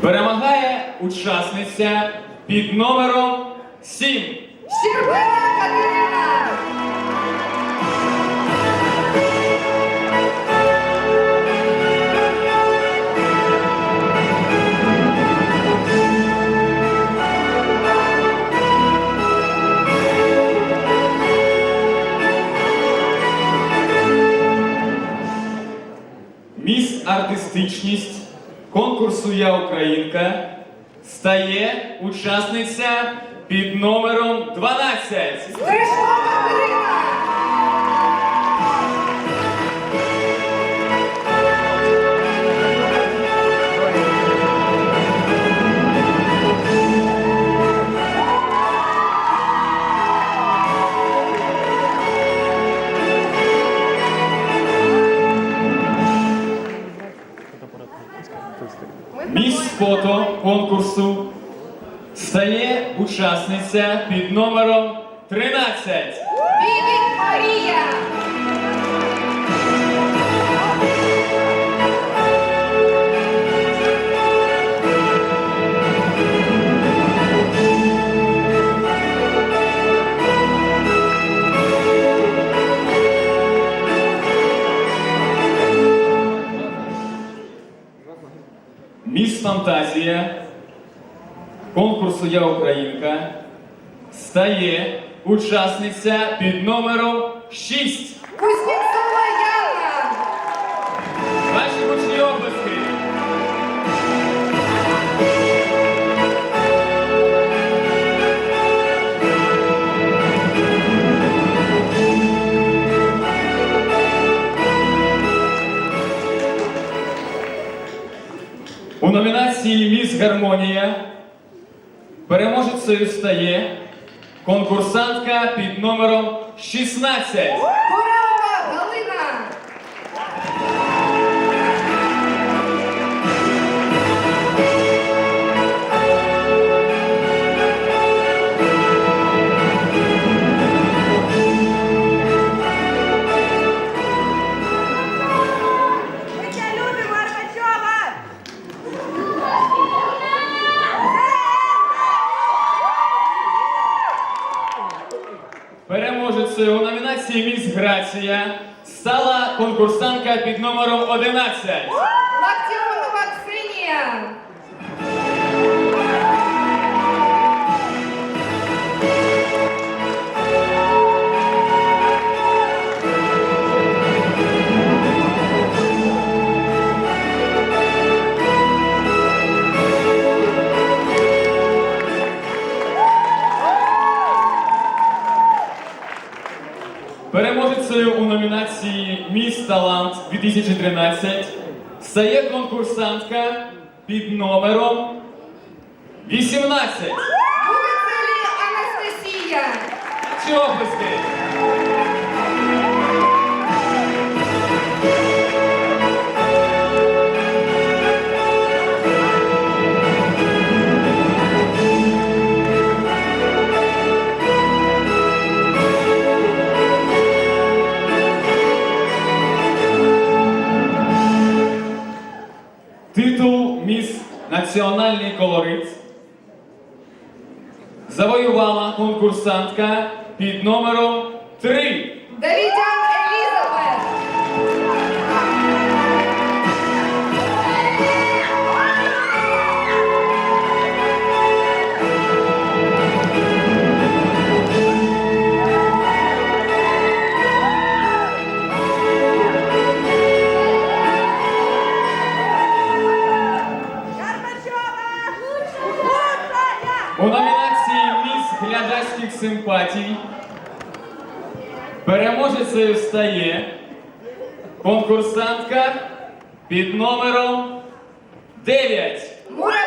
Перемагає учасниця під номером 7. Щербина Катерина! Міс артистичність конкурсу Я Українка стає учасниця під номером 12. Стрижкова Ірина! Учасниця під номером 13. Бібік Марія! Міс Фантазія конкурсу Я Українка стає учасниця під номером 6. Кузнєцова Яна! Ваші гучні обласки. У номінації Міс Гармонія переможецею стає конкурсантка під номером 16. Переможецею у номінації Міс Грація стала конкурсантка під номером 11. 2013 стає конкурсантка під номером 18. Бугацелі Анастасія! Чого обласки? Національний колорит завоювала конкурсантка під номером 3. Давідян переможецею стає конкурсантка під номером 9. Муравйова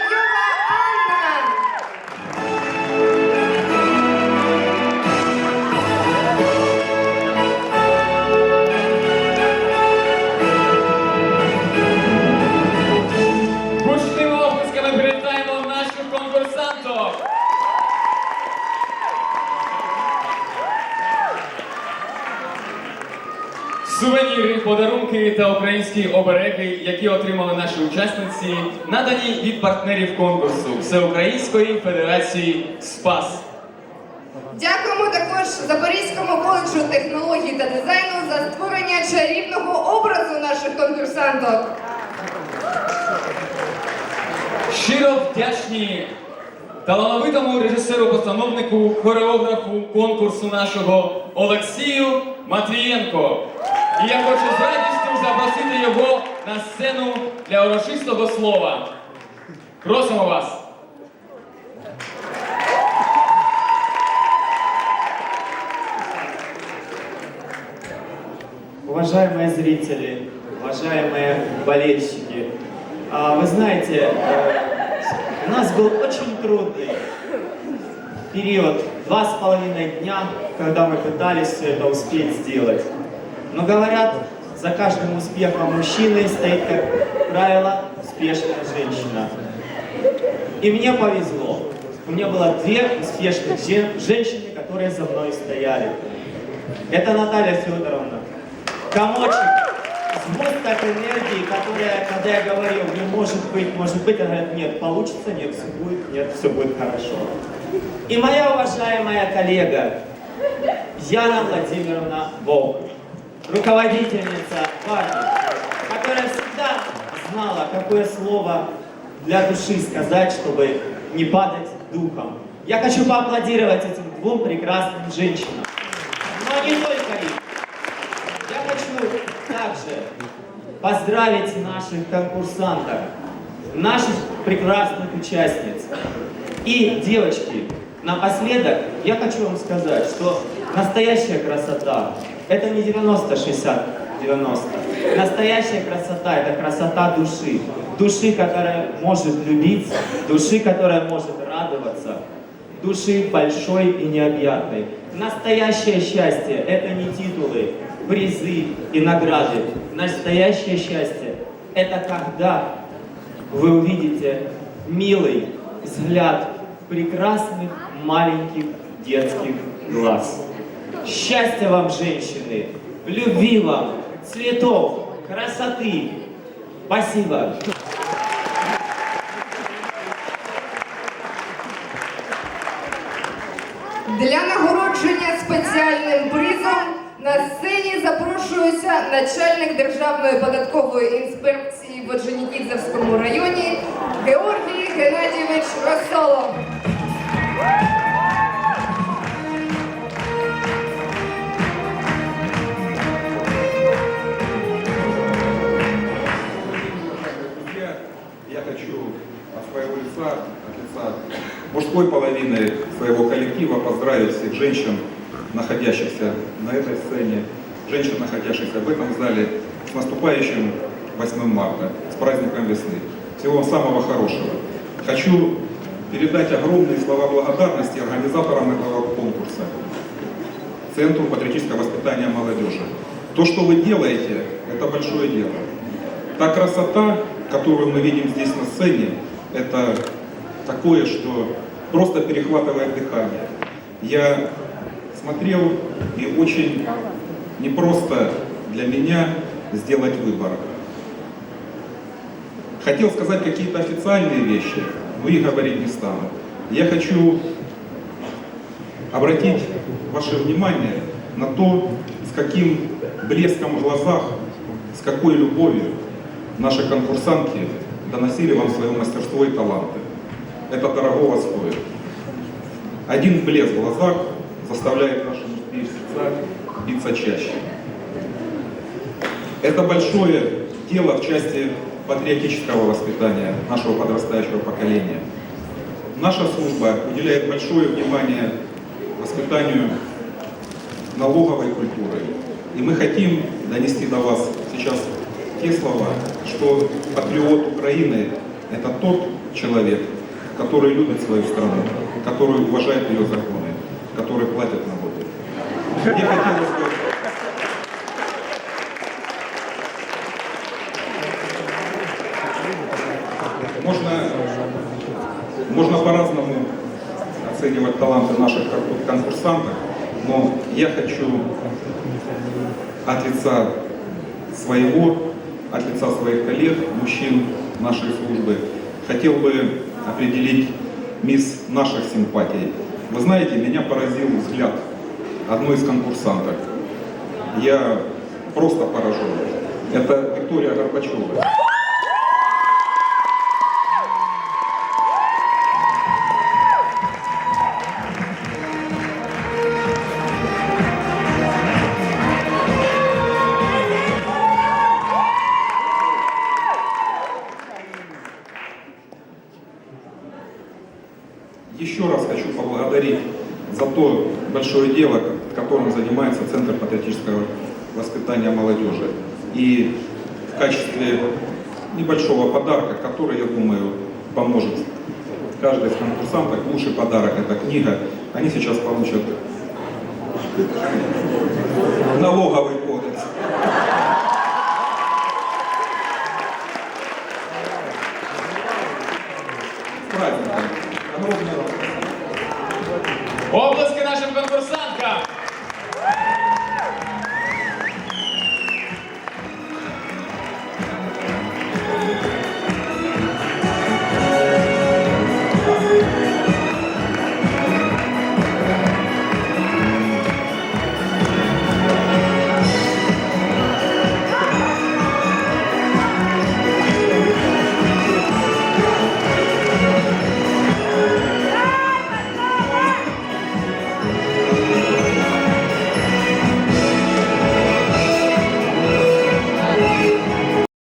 Суверенна подарунки та українські обереги, які отримали наші учасниці, надані від партнерів конкурсу Всеукраїнської Федерації СПАС. Дякуємо також Запорізькому коледжу технологій та дизайну за створення чарівного образу наших конкурсанток. Щиро вдячні талановитому режисеру-постановнику, хореографу конкурсу нашого Олексію Матвієнко. І я хочу з радістю запросити його на сцену для урочистого слова. Просимо вас. Уважаемые зрители, уважаемые болельщики, а, вы знаете, э, у нас был очень трудный период, два с половиной дня, когда мы пытались все это успеть сделать. Но говорят, за каждым успехом мужчины стоит, как правило, успешная женщина. И мне повезло. У меня было две успешных жен- женщины, которые за мной стояли. Это Наталья Федоровна. Комочек, сгусток энергии, которая, когда я говорил, не может быть, может быть, она говорит, нет, получится, нет, все будет, нет, все будет хорошо. И моя уважаемая коллега Яна Владимировна Волк, руководительница парня, которая всегда знала, какое слово для души сказать, чтобы не падать духом. Я хочу поаплодировать этим двум прекрасным женщинам. Но не только им. Я хочу также поздравить наших конкурсантов, наших прекрасных участниц. И, девочки, напоследок я хочу вам сказать, что настоящая красота – это не 90-60-90. Настоящая красота – это красота души. Души, которая может любить, души, которая может радоваться, души большой и необъятной. Настоящее счастье – это не титулы, призы и награды. Настоящее счастье – это когда вы увидите милый взгляд прекрасных маленьких детских глаз. Счастья вам, женщины! Любви вам! Цветов! Красоты! Спасибо! Для нагородження спеціальним призом на сцені запрошується начальник Державної податкової інспекції в Орджонікідзевському районі Георгій Геннадійович Росолов. Мужской половины своего коллектива поздравить всех женщин, находящихся на этой сцене, женщин, находящихся в этом зале, с наступающим 8 марта, с праздником весны. Всего вам самого хорошего. Хочу передать огромные слова благодарности организаторам этого конкурса, Центру патриотического воспитания молодежи. То, что вы делаете, это большое дело. Та красота, которую мы видим здесь на сцене, это такое, что просто перехватывает дыхание. Я смотрел, и очень непросто для меня сделать выбор. Хотел сказать какие-то официальные вещи, но их говорить не стану. Я хочу обратить ваше внимание на то, с каким блеском в глазах, с какой любовью наши конкурсантки доносили вам свое мастерство и таланты. Это дорогого стоит. Один блеск в глазах заставляет наши мужские сердца биться чаще. Это большое дело в части патриотического воспитания нашего подрастающего поколения. Наша служба уделяет большое внимание воспитанию налоговой культуры. И мы хотим донести до вас сейчас те слова, что патриот Украины – это тот человек, который любит свою страну, который уважает ее законы, который платит налоги. Мне хотелось бы Можно, можно по-разному оценивать таланты наших кон- конкурсантов, но я хочу от лица своего, от лица своих коллег, мужчин нашей службы, хотел бы определить мисс наших симпатий. Вы знаете, меня поразил взгляд одной из конкурсанток. Я просто поражен. Это Виктория Горбачева. Большое дело, которым занимается Центр патриотического воспитания молодежи. И в качестве небольшого подарка, который, я думаю, поможет каждой из конкурсанток, лучший подарок – это книга, они сейчас получат налоговый кодекс. С праздником! Огромное